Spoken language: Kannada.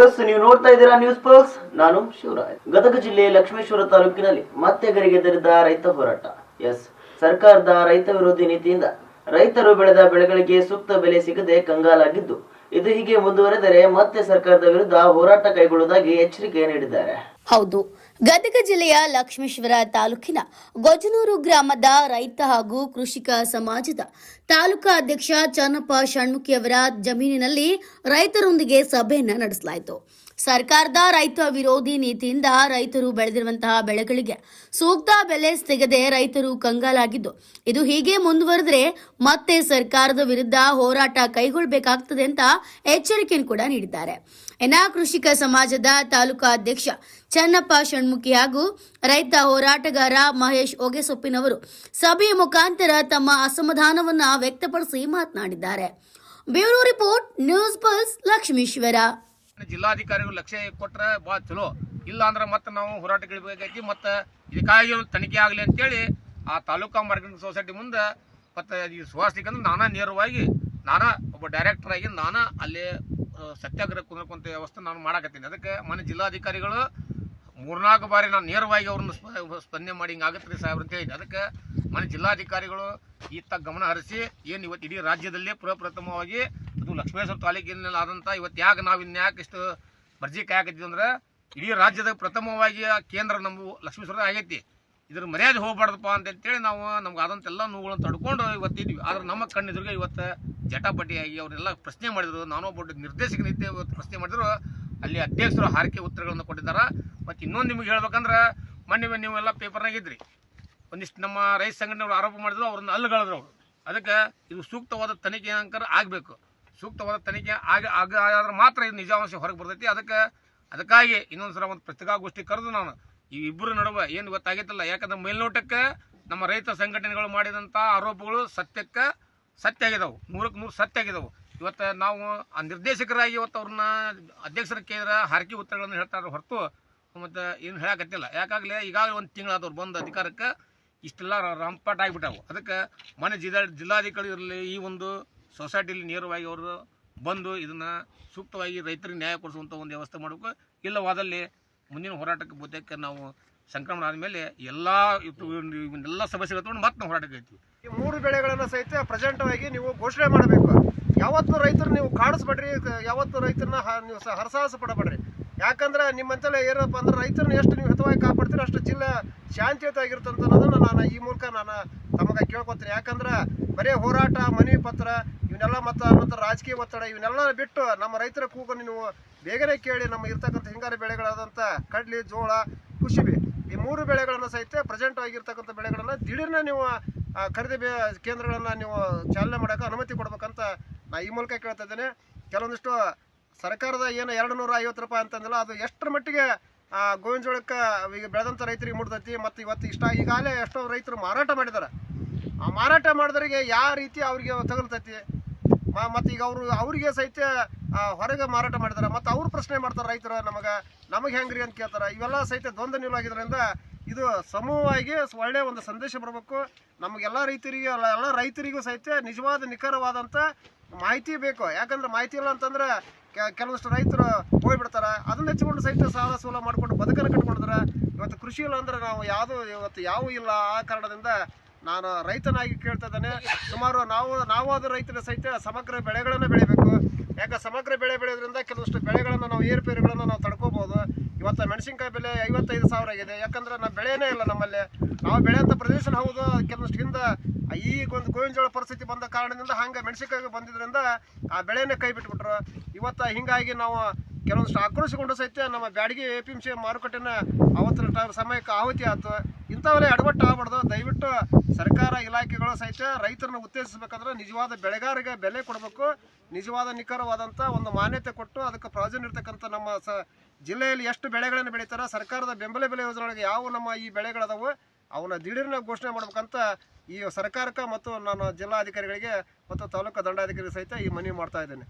ಎಸ್ ನೀವು ನೋಡ್ತಾ ಇದ್ದೀರಾ ನ್ಯೂಸ್ ಪಲ್ಸ್ ನಾನು ಶಿವರಾಜ್ ಗದಗ ಜಿಲ್ಲೆ ಲಕ್ಷ್ಮೇಶ್ವರ ತಾಲೂಕಿನಲ್ಲಿ ಮತ್ತೆ ಗರಿಗೆ ತೆರೆದ ರೈತ ಹೋರಾಟ. ಎಸ್ ಸರ್ಕಾರದ ರೈತ ವಿರೋಧಿ ನೀತಿಯಿಂದ ರೈತರು ಬೆಳೆದ ಬೆಳೆಗಳಿಗೆ ಸೂಕ್ತ ಬೆಲೆ ಸಿಗದೆ ಕಂಗಾಲಾಗಿದ್ದು, ಇದು ಹೀಗೆ ಮುಂದುವರೆದರೆ ಮತ್ತೆ ಸರ್ಕಾರದ ವಿರುದ್ಧ ಹೋರಾಟ ಕೈಗೊಳ್ಳುವುದಾಗಿ ಎಚ್ಚರಿಕೆ ನೀಡಿದ್ದಾರೆ. ಹೌದು ಗದಗ ಜಿಲ್ಲೆಯ ಲಕ್ಷ್ಮೇಶ್ವರ ತಾಲೂಕಿನ ಗೊಜನೂರು ಗ್ರಾಮದ ರೈತ ಹಾಗೂ ಕೃಷಿಕ ಸಮಾಜದ ತಾಲೂಕಾ ಅಧ್ಯಕ್ಷ ಚನ್ನಪ್ಪ ಷಣ್ಮುಖಿಯವರ ಜಮೀನಿನಲ್ಲಿ ರೈತರೊಂದಿಗೆ ಸಭೆಯನ್ನು ನಡೆಸಲಾಯಿತು. ಸರ್ಕಾರದ ರೈತ ವಿರೋಧಿ ನೀತಿಯಿಂದ ರೈತರು ಬೆಳೆದಿರುವಂತಹ ಬೆಳೆಗಳಿಗೆ ಸೂಕ್ತ ಬೆಲೆ ಸಿಗದೆ ರೈತರು ಕಂಗಾಲಾಗಿದ್ದು, ಇದು ಹೀಗೆ ಮುಂದುವರೆದ್ರೆ ಮತ್ತೆ ಸರ್ಕಾರದ ವಿರುದ್ಧ ಹೋರಾಟ ಕೈಗೊಳ್ಳಬೇಕಾಗ್ತದೆ ಅಂತ ಎಚ್ಚರಿಕೆಯನ್ನು ಕೂಡ ನೀಡಿದ್ದಾರೆ. ಎನ್ನ ಕೃಷಿಕ ಸಮಾಜದ ತಾಲೂಕಾ ಅಧ್ಯಕ್ಷ ಚನ್ನಪ್ಪ ಷಣ್ಮುಖಿ ಹಾಗೂ ರೈತ ಹೋರಾಟಗಾರ ಮಹೇಶ್ ಒಗೆಸೊಪ್ಪಿನವರು ಸಭೆಯ ಮುಖಾಂತರ ತಮ್ಮ ಅಸಮಾಧಾನವನ್ನು ವ್ಯಕ್ತಪಡಿಸಿ ಮಾತನಾಡಿದ್ದಾರೆ. Bureau report, news pulse Lakshmeshwar. ಜಿಲ್ಲಾಧಿಕಾರಿಗಳು ಲಕ್ಷ್ಯ ಕೊಟ್ರೆ ಭಾಳ ಚಲೋ. ಇಲ್ಲ ಅಂದ್ರೆ ಮತ್ತೆ ನಾವು ಹೋರಾಟಗಳಿಬೇಕಾಗಿ ಮತ್ತೆ ಇದಕ್ಕಾಗಿ ಒಂದು ತನಿಖೆ ಆಗಲಿ ಅಂತೇಳಿ ಆ ತಾಲೂಕಾ ಮಾರ್ಕೆಟಿಂಗ್ ಸೊಸೈಟಿ ಮುಂದೆ ಮತ್ತು ಈ ಸುವಾಸನಿಗೆ ಅಂದ್ರೆ ನಾನಾ ನೇರವಾಗಿ ನಾನಾ ಒಬ್ಬ ಡೈರೆಕ್ಟರ್ ಆಗಿ ನಾನಾ ಅಲ್ಲಿ ಸತ್ಯಾಗ್ರಹ ಕುಂದ್ರಕೊಂತ ವ್ಯವಸ್ಥೆ ನಾನು ಮಾಡಕತ್ತೀನಿ. ಅದಕ್ಕೆ ಮನೆ ಜಿಲ್ಲಾಧಿಕಾರಿಗಳು ಮೂರ್ನಾಲ್ಕು ಬಾರಿ ನಾನು ನೇರವಾಗಿ ಅವ್ರನ್ನ ಸ್ಪ- ಸ್ಪಂದನೆ ಮಾಡಿ ಹಿಂಗಾಗತ್ತೆ ರೀ ಸಾಹೇಬ್ರ ಅಂತ ಹೇಳಿ ಅದಕ್ಕೆ ಮನೆ ಜಿಲ್ಲಾಧಿಕಾರಿಗಳು ಇತ್ತ ಗಮನ ಹರಿಸಿ, ಏನು ಇವತ್ತು ಇಡೀ ರಾಜ್ಯದಲ್ಲೇ ಪ್ರಪ್ರಥಮವಾಗಿ ಅದು ಲಕ್ಷ್ಮೇಶ್ವರ ತಾಲೂಕಿನಲ್ಲಿ ಆದಂಥ ಇವತ್ತು ಯಾಕೆ ನಾವು ಇನ್ಯಾಕೆ ಇಷ್ಟು ಮರ್ಜಿ ಕಾಯಕತ್ತೀವಿ ಅಂದ್ರೆ ಇಡೀ ರಾಜ್ಯದ ಪ್ರಥಮವಾಗಿ ಕೇಂದ್ರ ನಮ್ಮ ಲಕ್ಷ್ಮೇಶ್ವರ ಆಗೈತಿ. ಇದ್ರ ಮರ್ಯಾದೆ ಹೋಗ್ಬಾರ್ದಪ್ಪ ಅಂತೇಳಿ ನಾವು ನಮ್ಗೆ ಆದಂತೆಲ್ಲ ನೋವುಗಳನ್ನು ತಡ್ಕೊಂಡು ಇವತ್ತಿದ್ವಿ ಆದ್ರೆ ನಮ್ಮ ಕಣ್ಣೆದುರಿಗೆ ಇವತ್ತು ಜಟಾಪಟಿಯಾಗಿ ಅವರೆಲ್ಲ ಪ್ರಶ್ನೆ ಮಾಡಿದ್ರು. ನಿರ್ದೇಶಕ ರೀತಿ ಇವತ್ತು ಪ್ರಶ್ನೆ ಮಾಡಿದ್ರು. ಅಲ್ಲಿ ಅಧ್ಯಕ್ಷರು ಹಾರಿಕೆ ಉತ್ತರಗಳನ್ನು ಕೊಟ್ಟಿದ್ದಾರೆ. ಮತ್ತು ಇನ್ನೊಂದು ನಿಮಗೆ ಹೇಳ್ಬೇಕಂದ್ರೆ ಮೊನ್ನೆ ನೀವೆಲ್ಲ ಪೇಪರ್ನಾಗ ಇದ್ರಿ. ಒಂದಿಷ್ಟು ನಮ್ಮ ರೈತ ಸಂಘಟನೆಯವರು ಆರೋಪ ಮಾಡಿದ್ರು. ಅವ್ರನ್ನ ಅಲ್ಲಗಳಿದ್ರು ಅವರು. ಅದಕ್ಕೆ ಇದು ಸೂಕ್ತವಾದ ತನಿಖೆ ಅಂಕರ ಆಗಬೇಕು. ಸೂಕ್ತವಾದ ತನಿಖೆ ಆಗ ಆಗ ಆದ್ರೆ ಮಾತ್ರ ಇದು ನಿಜಾಂಶ ಹೊರಗೆ ಬರ್ತೈತಿ. ಅದಕ್ಕೆ ಅದಕ್ಕಾಗಿ ಇನ್ನೊಂದು ಸಲ ಒಂದು ಪತ್ರಿಕಾಗೋಷ್ಠಿ ಕರೆದು ನಾನು ಈ ಇಬ್ಬರ ನಡುವೆ ಏನು ಗೊತ್ತಾಗಿತ್ತಲ್ಲ, ಯಾಕಂದ್ರೆ ಮೇಲ್ನೋಟಕ್ಕೆ ನಮ್ಮ ರೈತ ಸಂಘಟನೆಗಳು ಮಾಡಿದಂಥ ಆರೋಪಗಳು ಸತ್ಯಕ್ಕೆ ಸತ್ಯ ಆಗಿದಾವು ನೂರಕ್ಕೆ ನೂರು ಸತ್ಯ ಆಗಿದಾವೆ ಇವತ್ತು ನಾವು ಆ ನಿರ್ದೇಶಕರಾಗಿ ಇವತ್ತು ಅವ್ರನ್ನ ಅಧ್ಯಕ್ಷರ ಕೇಂದ್ರ ಹಾರ್ಕಿ ಉತ್ತರಗಳನ್ನು ಹೇಳ್ತಾರೆ ಹೊರತು ಮತ್ತು ಏನು ಹೇಳಕತ್ತಿಲ್ಲ. ಯಾಕಾಗಲೇ ಈಗಾಗಲೇ ಒಂದು ತಿಂಗಳಾದವ್ರು ಬಂದು ಅಧಿಕಾರಕ್ಕೆ ಇಷ್ಟೆಲ್ಲ ರಂಪಾಟ ಆಗಿಬಿಟ್ಟಾವು. ಅದಕ್ಕೆ ಮನೆ ಜಿಲ್ಲಾ ಜಿಲ್ಲಾಧಿಕಾರಿ ಇರಲಿ ಈ ಒಂದು ಸೊಸೈಟಿಲಿ ನೇರವಾಗಿ ಅವರು ಬಂದು ಇದನ್ನು ಸೂಕ್ತವಾಗಿ ರೈತರಿಗೆ ನ್ಯಾಯ ಕೊಡಿಸುವಂಥ ಒಂದು ವ್ಯವಸ್ಥೆ ಮಾಡಬೇಕು. ಇಲ್ಲವಾದಲ್ಲಿ ಮುಂದಿನ ಹೋರಾಟಕ್ಕೆ ಬುದ್ಧಕ್ಕೆ ನಾವು ಸಂಕ್ರಮಣ ಆದಮೇಲೆ ಎಲ್ಲ ಇವನ್ನೆಲ್ಲ ಸಮಸ್ಯೆಗಳು ತಗೊಂಡು ಮತ್ತೆ ಹೋರಾಟಕ್ಕೆ ಹೋಗ್ತೀವಿ. ಈ ಮೂರು ಬೆಳೆಗಳನ್ನು ಸಹಿತ ಪ್ರೆಸೆಂಟ್ ಆಗಿ ನೀವು ಘೋಷಣೆ ಮಾಡಬೇಕು. ಯಾವತ್ತು ರೈತರು ನೀವು ಕಾಣಿಸ್ಬೇಡ್ರಿ ಯಾವತ್ತೂ ಯಾವತ್ತು ರೈತರನ್ನ ನೀವು ಹರಸಾಹಸ ಪಡಬೇಡ್ರಿ. ಯಾಕಂದ್ರೆ ನಿಮ್ಮಂತೆಲ್ಲ ಏನಪ್ಪ ಅಂದ್ರೆ ರೈತರನ್ನ ಎಷ್ಟು ನೀವು ಹಿತವಾಗಿ ಕಾಪಾಡ್ತೀರಿ ಅಷ್ಟು ಜಿಲ್ಲೆ ಶಾಂತಿಯುತವಾಗಿರುತ್ತೆ ಅನ್ನೋದನ್ನು ನಾನು ಈ ಮೂಲಕ ನಾನು ತಮಗೆ ಕೇಳ್ಕೊತೀನಿ ಯಾಕಂದ್ರೆ ಬರೀ ಹೋರಾಟ, ಮನವಿ ಪತ್ರ, ಇವನ್ನೆಲ್ಲ ಮತ್ತು ಮತ್ತು ರಾಜಕೀಯ ಒತ್ತಡ, ಇವನ್ನೆಲ್ಲ ಬಿಟ್ಟು ನಮ್ಮ ರೈತರ ಕೂಗನ್ನು ನೀವು ಬೇಗನೆ ಕೇಳಿ ನಮ್ಮ ಇರ್ತಕ್ಕಂಥ ಹಿಂಗಾರು ಬೆಳೆಗಳಾದಂಥ ಕಡ್ಲಿ, ಜೋಳ ಕುಶಿಬಿ ಈ ಮೂರು ಬೆಳೆಗಳನ್ನು ಸಹಿತ ಪ್ರೆಸೆಂಟ್ ಆಗಿರ್ತಕ್ಕಂಥ ಬೆಳೆಗಳನ್ನು ದಿಢೀರ್ನ ನೀವು ಖರೀದಿ ಬೇ ಕೇಂದ್ರಗಳನ್ನು ನೀವು ಚಾಲನೆ ಮಾಡೋಕೆ ಅನುಮತಿ ಕೊಡ್ಬೇಕಂತ ನಾ ಈ ಮೂಲಕ ಕೇಳ್ತಾ ಇದ್ದೇನೆ. ಕೆಲವೊಂದಿಷ್ಟು ಸರ್ಕಾರದ ಏನು ಎರಡು ನೂರ ಐವತ್ತು ರೂಪಾಯಿ ಅಂತಂದಿಲ್ಲ, ಅದು ಎಷ್ಟರ ಮಟ್ಟಿಗೆ ಗೋವಿನ ಜೋಳಕ್ಕೆ ಈಗ ಬೆಳೆದಂಥ ರೈತರಿಗೆ ಮುಡ್ದೈತಿ ಮತ್ತು ಇವತ್ತು ಇಷ್ಟ, ಈಗಾಗಲೇ ಎಷ್ಟೋ ರೈತರು ಮಾರಾಟ ಮಾಡಿದ್ದಾರೆ ಆ ಮಾರಾಟ ಮಾಡಿದವರಿಗೆ ಯಾವ ರೀತಿ ಅವ್ರಿಗೆ ತಗಲ್ತೈತಿ? ಮತ್ತು ಈಗ ಅವರು ಅವರಿಗೆ ಸಹಿತ ಹೊರಗೆ ಮಾರಾಟ ಮಾಡಿದಾರೆ. ಮತ್ತು ಅವ್ರು ಪ್ರಶ್ನೆ ಮಾಡ್ತಾರೆ, ರೈತರು ನಮಗೆ ನಮಗೆ ಹೆಂಗ್ರಿ ಅಂತ ಕೇಳ್ತಾರೆ. ಇವೆಲ್ಲ ಸಹಿತ ದ್ವಂದ್ವ ನಿಲುವಾಗಿದ್ರಿಂದ ಇದು ಸಮೂಹವಾಗಿ ಒಳ್ಳೆಯ ಒಂದು ಸಂದೇಶ ಬರಬೇಕು. ನಮಗೆಲ್ಲ ರೈತರಿಗೆ, ಎಲ್ಲ ರೈತರಿಗೂ ಸಹಿತ ನಿಜವಾದ ನಿಖರವಾದಂಥ ಮಾಹಿತಿ ಬೇಕು. ಯಾಕಂದ್ರೆ ಮಾಹಿತಿ ಇಲ್ಲ ಅಂತಂದ್ರೆ ಕೆಲವಷ್ಟು ರೈತರು ಹೋಗ್ಬಿಡ್ತಾರೆ. ಅದನ್ನ ಹೆಚ್ಚಿಕೊಂಡು ಸಹಿತ ಸಾಲ ಸೂಲ ಮಾಡ್ಕೊಂಡು ಬದುಕನ್ನು ಕಟ್ಕೊಂಡಿದ್ರೆ ಇವತ್ತು ಕೃಷಿ ಇಲ್ಲ ಅಂದ್ರೆ ನಾವು ಯಾವುದು ಇವತ್ತು ಯಾವ ಇಲ್ಲ ಆ ಕಾರಣದಿಂದ ನಾನು ರೈತನಾಗಿ ಕೇಳ್ತಾ ಇದ್ದೇನೆ. ಸುಮಾರು ನಾವು ನಾವಾದ ರೈತರ ಸಹಿತ ಸಮಗ್ರ ಬೆಳೆಗಳನ್ನು ಬೆಳಿಬೇಕು. ಯಾಕೆ ಸಮಗ್ರ ಬೆಳೆ ಬೆಳೆಯೋದ್ರಿಂದ ಕೆಲವಷ್ಟು ಬೆಳೆಗಳನ್ನು ನಾವು ಏರುಪೇರುಗಳನ್ನು ನಾವು ತಡ್ಕೋಬಹುದು ಇವತ್ತು ಮೆಣಸಿನ್ಕಾಯಿ ಬೆಲೆ ಐವತ್ತೈದು ಸಾವಿರ ಆಗಿದೆ. ಯಾಕಂದ್ರೆ ನಾವು ಬೆಳೆನೇ ಇಲ್ಲ ನಮ್ಮಲ್ಲಿ. ನಾವು ಬೆಳೆಯಂಥ ಪ್ರದೇಶ ಹೌದು, ಕೆಲವಷ್ಟು ಹಿಂದೆ ಈ ಒಂದು ಗೋವಿನ ಜೋಳ ಪರಿಸ್ಥಿತಿ ಬಂದ ಕಾರಣದಿಂದ ಹಂಗೆ ಮೆಣಸಿನ್ಕಾಯಿ ಬಂದಿದ್ರಿಂದ ಆ ಬೆಳೆನೇ ಕೈ ಬಿಟ್ಬಿಟ್ರು ಇವತ್ತು ಹಿಂಗಾಗಿ ನಾವು ಕೆಲವೊಂದಿಷ್ಟು ಆಕ್ರೋಶಗೊಂಡು ಸಹಿತ ನಮ್ಮ Byadagi A P M C ಮಾರುಕಟ್ಟೆನ ಅವತ್ತಿನ ಟೈಮ್ ಸಮಯಕ್ಕೆ ಆಹುತಿ ಆಯ್ತು. ಇಂಥವೆಲ್ಲ ಎಡವಟ್ಟು ಆಗ್ಬಾರ್ದು. ದಯವಿಟ್ಟು ಸರ್ಕಾರ ಇಲಾಖೆಗಳು ಸಹಿತ ರೈತರನ್ನ ಉತ್ತೇಜಿಸಬೇಕಂದ್ರೆ ನಿಜವಾದ ಬೆಳೆಗಾರಿಗೆ ಬೆಲೆ ಕೊಡಬೇಕು. ನಿಜವಾದ ನಿಖರವಾದಂಥ ಒಂದು ಮಾನ್ಯತೆ ಕೊಟ್ಟು ಅದಕ್ಕೆ ಪ್ರಯೋಜನ ಇರ್ತಕ್ಕಂಥ ನಮ್ಮ ಸ ಜಿಲ್ಲೆಯಲ್ಲಿ ಎಷ್ಟು ಬೆಳೆಗಳನ್ನು ಬೆಳೀತಾರೆ, ಸರ್ಕಾರದ ಬೆಂಬಲ ಬೆಲೆ ಯೋಜನೆಗಳಿಗೆ ಯಾವ ನಮ್ಮ ಈ ಬೆಳೆಗಳದಾವು, ಅವನ್ನ ದಿಢೀರ್ನ ಘೋಷಣೆ ಮಾಡ್ಬೇಕಂತ ಈ ಸರ್ಕಾರಕ್ಕೆ ಮತ್ತು ನಾನು ಜಿಲ್ಲಾಧಿಕಾರಿಗಳಿಗೆ ಮತ್ತು ತಾಲೂಕು ದಂಡಾಧಿಕಾರಿ ಸಹಿತ ಈ ಮನವಿ ಮಾಡ್ತಾ ಇದ್ದೇನೆ.